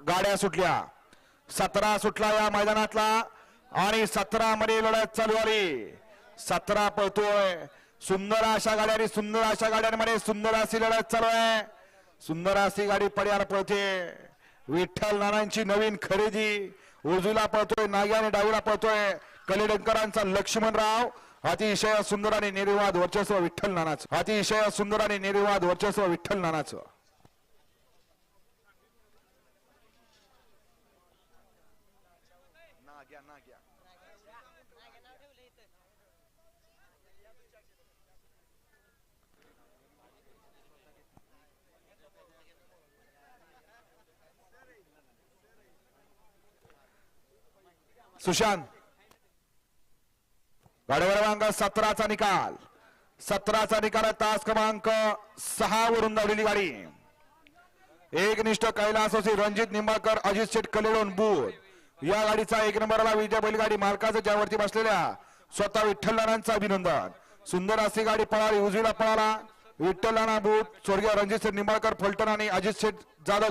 गाड्या सुटल्या. सतरा सुटला या मैदानातला आणि सतरा मध्ये लढत चालू आली सतरा पळतोय. सुंदर अशा गाड्यांनी सुंदर अशा गाड्यांमध्ये सुंदर अशी लढत चालू आहे. सुंदर अशी गाडी पड्यावर पळते. विठ्ठल नानांची नवीन खरेदी. उजूला पळतोय नाग्याने डावीला पळतोय. कलेडंकरांचा लक्ष्मणराव. अतिशय सुंदर आणि निर्वाद वर्चस्व विठ्ठल नानाचं. अतिशय सुंदर आणि निर्वाद वर्चस्व विठ्ठल नानाचं. नाग्या नाग्या सुशांत. गाडी क्रमांक सतराचा निकाल. सतराचा निकाल तास क्रमांक सहा वरून धावलेली गाडी. एकनिष्ठ कैलासोशी रणजित निंबाळकर अजित शेठ कलेडोन बुध या गाडीचा एक नंबरला विजय बैलगाडी मालकाचं ज्यावरती बसलेल्या स्वतः विठ्ठलनारांचं अभिनंदन. सुंदर अशी गाडी पळाली उजवीला पळाला. विठ्ठलनाना बूट स्वर्गीय रणजित शेठ निंबाळकर फलटण आणि अजित शेठ जाधव